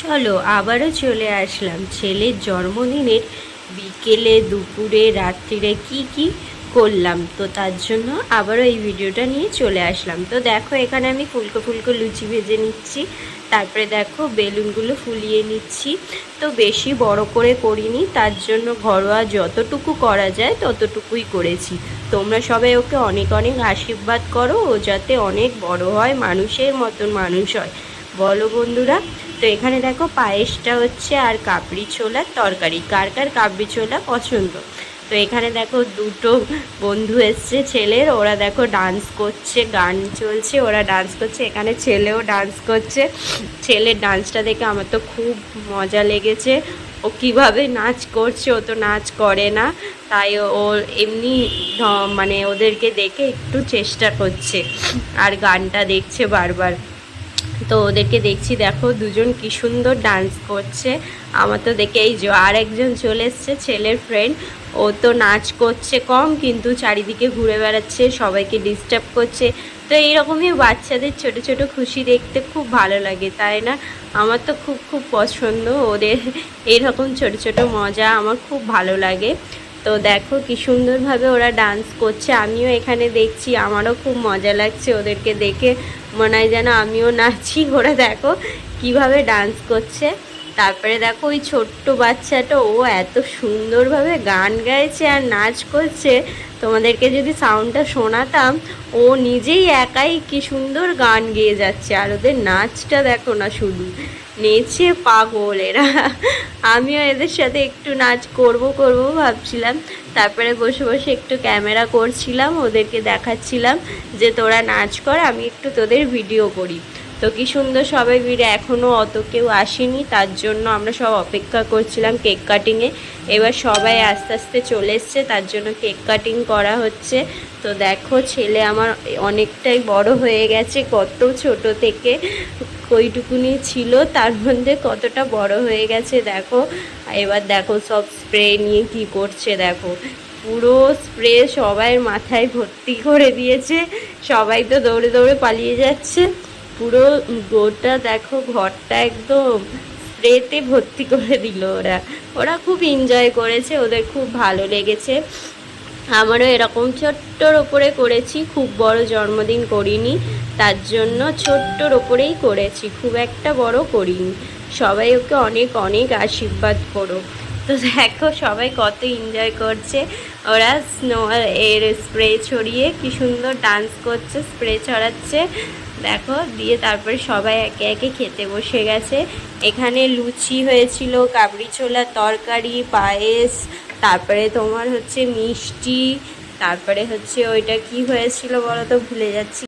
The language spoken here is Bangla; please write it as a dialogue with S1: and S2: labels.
S1: চলো আবারও চলে আসলাম। ছেলের জন্মদিনের বিকেলে, দুপুরে, রাত্রিরে কি কি করলাম? তো তার জন্য আবারও এই ভিডিওটা নিয়ে চলে আসলাম। তো দেখো, এখানে আমি ফুলকো ফুলকো লুচি ভেজে নিচ্ছি। তারপরে দেখো, বেলুনগুলো ফুলিয়ে নিচ্ছি। তো বেশি বড় করে করিনি, তার জন্য ঘরোয়া যতটুকু করা যায় ততটুকুই করেছি। তোমরা সবাই ওকে অনেক অনেক আশীর্বাদ করো, ও যাতে অনেক বড় হয়, মানুষের মতন মানুষ হয়। বলো বন্ধুরা তো এখানে দেখো পায়েসটা হচ্ছে আর কাবড়ি ছোলার তরকারি। কার কার কাবড়ি ছোলা পছন্দ? তো এখানে দেখো দুটো বন্ধু এসছে, ছেলের। ওরা দেখো ডান্স করছে, গান চলছে, ওরা ডান্স করছে। এখানে ছেলেও ডান্স করছে। ছেলের ডান্সটা দেখে আমার তো খুব মজা লেগেছে। ও কীভাবে নাচ করছে, ও তো নাচ করে না। তাই ও এমনি মানে ওদেরকে দেখে একটু চেষ্টা করছে। আর গানটা দেখছে বারবার। তো ওদেরকে দেখছি, দেখো দুজন কি সুন্দর ডান্স করছে। আমার তো দেখে এই যে আর একজন চলে এসছে, ছেলের ফ্রেন্ড ও তো নাচ করছে কম, কিন্তু চারিদিকে ঘুরে বেড়াচ্ছে, সবাইকে ডিস্টার্ব করছে। তো এইরকমই বাচ্চাদের ছোট ছোট খুশি দেখতে খুব ভালো লাগে, তাই না? আমার তো খুব খুব পছন্দ। ওদের এইরকম ছোট ছোট মজা আমার খুব ভালো লাগে। তো দেখো কি সুন্দরভাবে ওরা ডান্স করছে। আমিও এখানে দেখছি, আমারও খুব মজা লাগছে ওদেরকে দেখে। মনে হয় যেন আমিও নাচি। ওরা দেখো কীভাবে ডান্স করছে। তারপরে দেখো ওই ছোট্ট বাচ্চাটা, ও এত সুন্দরভাবে গান গাইছে আর নাচ করছে। তোমাদেরকে যদি সাউন্ডটা শোনাতাম, ও নিজেই একাই কি সুন্দর গান গেয়ে যাচ্ছে। আর ওদের নাচটা দেখো না শুধু, নেচে পাগল এরা আমিও এদের সাথে একটু নাচ করব করব ভাবছিলাম। তারপরে বসে বসে একটু ক্যামেরা করছিলাম, ওদেরকে দেখাচ্ছিলাম যে তোরা নাচ কর, আমি একটু তোদের ভিডিও করি। তো কি সুন্দর সবাই ভিড়ে। এখনও অত কেউ আসেনি, তার জন্য আমরা সব অপেক্ষা করছিলাম কেক কাটিংয়ে। এবার সবাই আস্তে আস্তে চলে এসছে, তার জন্য কেক কাটিং করা হচ্ছে। তো দেখো, ছেলে আমার অনেকটাই বড় হয়ে গেছে, কত ছোট থেকে কইটুকুনি ছিল, তার মধ্যে কতটা বড় হয়ে গেছে দেখো। এবার দেখো সব স্প্রে নিয়ে কি করছে দেখো। পুরো স্প্রে সবাই মাথায় ভর্তি করে দিয়েছে, সবাই তো দৌড়ে দৌড়ে পালিয়ে যাচ্ছে। পুরো গোটা দেখো ঘরটা একদম স্প্রেতে ভর্তি করে দিল ওরা। ওরা খুব এনজয় করেছে, ওদের খুব ভালো লেগেছে। আমারও এরকম ছোট্টর ওপরে করেছি, খুব বড় জন্মদিন করিনি, তার জন্য ছোট্টর ওপরেই করেছি, খুব একটা বড় করিনি। সবাই ওকে অনেক অনেক আশীর্বাদ করো তো দেখো সবাই কত এনজয় করছে। ওরা স্নো এর স্প্রে ছড়িয়ে কি সুন্দর ডান্স করছে স্প্রে ছড়াচ্ছে। দেখো, দিয়ে তারপরে সবাই একে একে খেতে বসে গেছে। এখানে লুচি হয়েছিল কাবড়ি ছোলার তরকারি, পায়েস, তারপরে তোমার হচ্ছে মিষ্টি, তারপরে হচ্ছে ওইটা কি হয়েছিল বলো তো, ভুলে যাচ্ছি।